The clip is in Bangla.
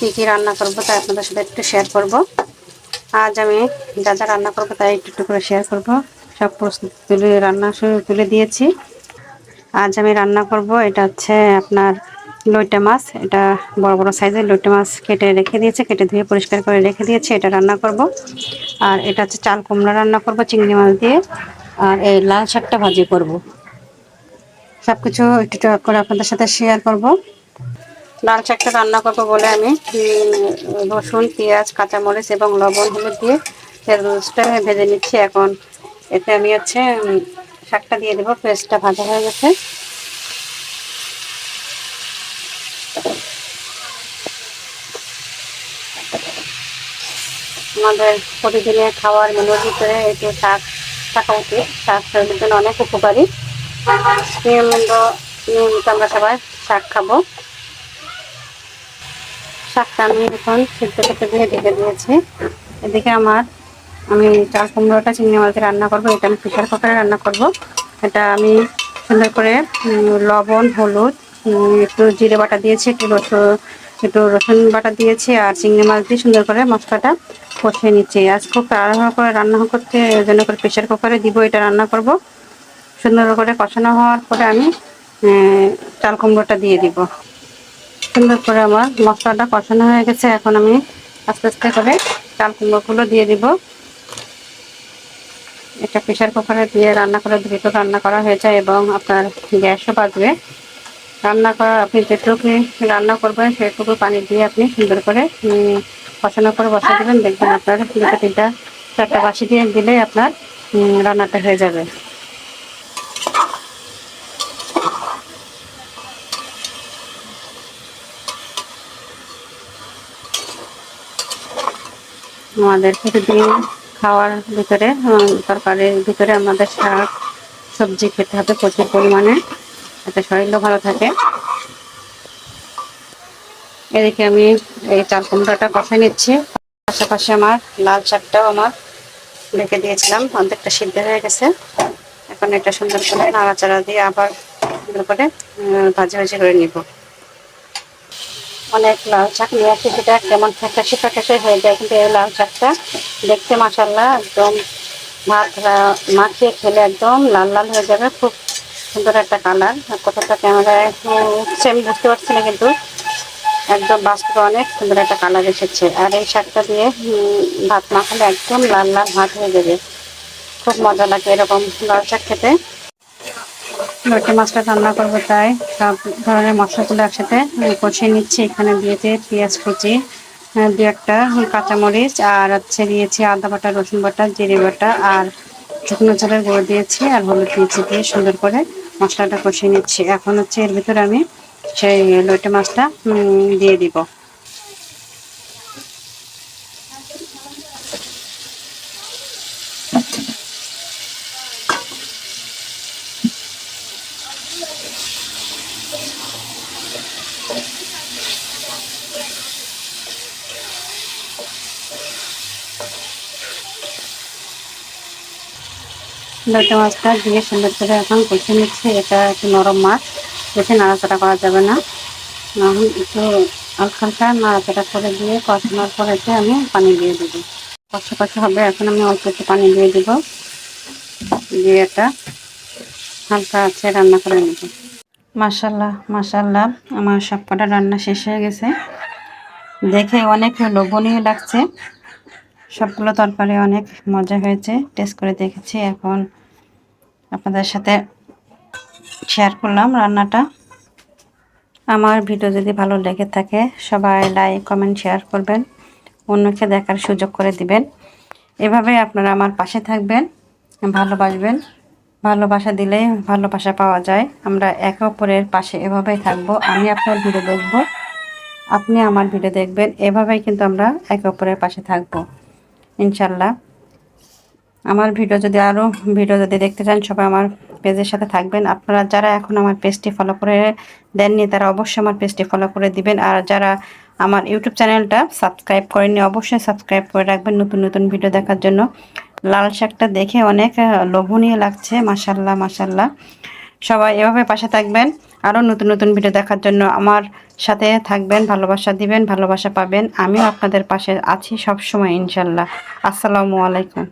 কী কী রান্না করব তাই আপনাদের সাথে একটু শেয়ার করব। আজ আমি যা যা রান্না করব তাই একটু একটু করে শেয়ার করব। সব প্রস্তুতি তুলে রান্না শুরু তুলে দিয়েছি। আজ আমি রান্না করব, এটা হচ্ছে আপনার লইটা মাছ। এটা বড় বড় সাইজের লইটা মাছ কেটে রেখে দিয়েছে, কেটে ধুয়ে পরিষ্কার করে রেখে দিয়েছে, এটা রান্না করব। আর এটা হচ্ছে চাল কুমড়া রান্না করব, চিংড়ি মাছ দিয়ে। আর এই লাল শাকটা ভাজি করব। সব কিছু একটু করে আপনাদের সাথে শেয়ার করব। লাল শাকটা রান্না করব বলে আমি রসুন, পেঁয়াজ, কাঁচামরিচ এবং লবণ, হলুদ দিয়ে রোস্টটা ভেজে নিচ্ছি এখন। এতে আমি হচ্ছে শাকটা দিয়ে দেবো, পেস্টটা ভাজা হয়ে গেছে। আমাদের প্রতিদিনের খাওয়ার মেনুর ভিতরে একটু শাক থাকা উচিত। শাক শরীরের জন্য অনেক উপকারী। নিয়মিত নিয়মিত আমরা সবাই শাক খাব। শাকটা আমি এখন সিদ্ধ করতে দিয়ে ঢেকে দিয়েছি। এদিকে আমার আমি চাল কুমড়োটা চিংড়ি মাছ রান্না করব। এটা আমি প্রেশার কুকারে রান্না করব। এটা আমি সুন্দর করে লবণ, হলুদ একটু জিরে বাটা দিয়েছি, একটু রসুন একটু রসুন বাটা দিয়েছি আর চিংড়ি মাছ দিয়ে সুন্দর করে মশলাটা কষিয়ে নিচ্ছি। আজ খুব তাড়াহুড়ো করে রান্না করতে জন্য করে প্রেশার কুকারে দিব, এটা রান্না করব। সুন্দর করে কষানো হওয়ার পরে আমি চাল কুমড়োটা দিয়ে দিব। সুন্দর করে আমার মশলাটা কষানো হয়ে গেছে। এখন আমি আস্তে আস্তে করে চাল কুমড়োগুলো দিয়ে দিব। এটা প্রেশার কুকারে দিয়ে রান্না করে দ্রুত রান্না করা হয়ে যায় এবং আপনার গ্যাসও বাঁচবে রান্না করা, আপনি যেটুকু রান্না করবেন সেটুকু পানি দিয়ে আপনি সুন্দর করে কষানো করে বসা দেবেন। দেখবেন আপনার দুটো তিনটা চারটা বাসি দিয়ে দিলেই আপনার রান্নাটা হয়ে যাবে। আমাদের প্রতিদিন খাওয়ার ভিতরে তরকারির ভিতরে আমাদের শাক, সবজি খেতে হবে প্রচুর পরিমাণে এতে শরীরও ভালো থাকে। এদিকে আমি এই চাল কুমড়াটা কষে নিচ্ছি। পাশাপাশি আমার লাল শাকটাও আমার রেখে দিয়েছিলাম, অর্ধেকটা সিদ্ধ হয়ে গেছে। এখন এটা সুন্দর করে নাড়াচাড়া দিয়ে আবার সুন্দর করে ভাজি ভাজি করে নিব। অনেক লাল শাক নিয়ে আসি, সেটা কেমন ফ্যাকাশে ফ্যাকাশে হয়ে যায়, কিন্তু এই লাল শাকটা দেখতে মাসাল্লাহ একদম ভাত মাখিয়ে খেলে একদম লাল লাল হয়ে যাবে, খুব সুন্দর একটা কালার। কতটা ক্যামেরায় আমি বুঝতে পারছি না কিন্তু একদম বাস্তবে অনেক সুন্দর একটা কালার এসেছে। আর এই শাকটা দিয়ে ভাত মাখালে একদম লাল লাল ভাত হয়ে যাবে। খুব মজা লাগে এরকম লাল শাক খেতে। লটে মাছটা রান্না করব তাই। সব ধরনের মশলাগুলো একসাথে কষিয়ে নিচ্ছি। এখানে দিয়েছে পেঁয়াজ কুচি দু একটা কাঁচামরিচ, আর হচ্ছে দিয়েছি আদা বাটা, রসুন বাটা, জিরে বাটা, আর শুকনো চালের গুঁড়ো দিয়েছি আর হলুদ দিয়েছি দিয়ে সুন্দর করে মশলাটা কষিয়ে নিচ্ছি। এখন হচ্ছে এর ভিতরে আমি সেই লইটে মাছটা দিয়ে দিব। লোটে মাছটা দিয়ে সুন্দর করে এখন কষে নিচ্ছে। এটা একটু নরম মাছ, বেশি নাড়াচাড়া করা যাবে না। একটু হালকা হালকা নাড়াচাড়া করে দিয়ে কষানোর পরেতে আমি পানি দিয়ে দেবো। কষা কষা হবে, এখন আমি অল্প একটু পানি দিয়ে দেব। দিয়ে এটা হালকা আছে রান্না করে নেব। মাসাল্লাহ মাসাল্লাহ আমার সব কটা রান্না শেষ হয়ে গেছে। দেখে অনেক লোভনীয় লাগছে। সবগুলো তরকারি অনেক মজা হয়েছে টেস্ট করে দেখেছি। এখন আপনাদের সাথে শেয়ার করলাম রান্নাটা। আমার ভিডিও যদি ভালো লেগে থাকে, সবাই লাইক কমেন্ট শেয়ার করবেন। অন্যকে দেখার সুযোগ করে দিবেন। এভাবে আপনারা আমার পাশে থাকবেন, ভালোবাসবেন। ভালোবাসা দিলে ভালোবাসা পাওয়া যায়। আমরা একে অপরের পাশে এভাবেই থাকব। আমি আপনার ভিডিও দেখব, আপনি আমার ভিডিও দেখবেন। এভাবেই কিন্তু আমরা একে অপরের পাশে থাকব। ইনশাল্লাহ। আমার ভিডিও যদি আরও ভিডিও যদি দেখতে চান, সবাই আমার পেজের সাথে থাকবেন। আপনারা যারা এখন আমার পেজটি ফলো করে দেননি, তারা অবশ্যই আমার পেজটি ফলো করে দিবেন। আর যারা আমার ইউটিউব চ্যানেলটা সাবস্ক্রাইব করেননি, অবশ্যই সাবস্ক্রাইব করে রাখবেন নতুন নতুন ভিডিও দেখার জন্য। লাল শাকটা দেখে অনেক লোভনীয় লাগছে মাসাল্লাহ মাসাল্লাহ সবাই এভাবে পাশে থাকবেন। আরও নতুন নতুন ভিডিও দেখার জন্য আমার সাথে থাকবেন, ভালোবাসা দিবেন, ভালোবাসা পাবেন। আমিও আপনাদের পাশে আছি সবসময়, ইনশাল্লাহ। আসসালামু আলাইকুম।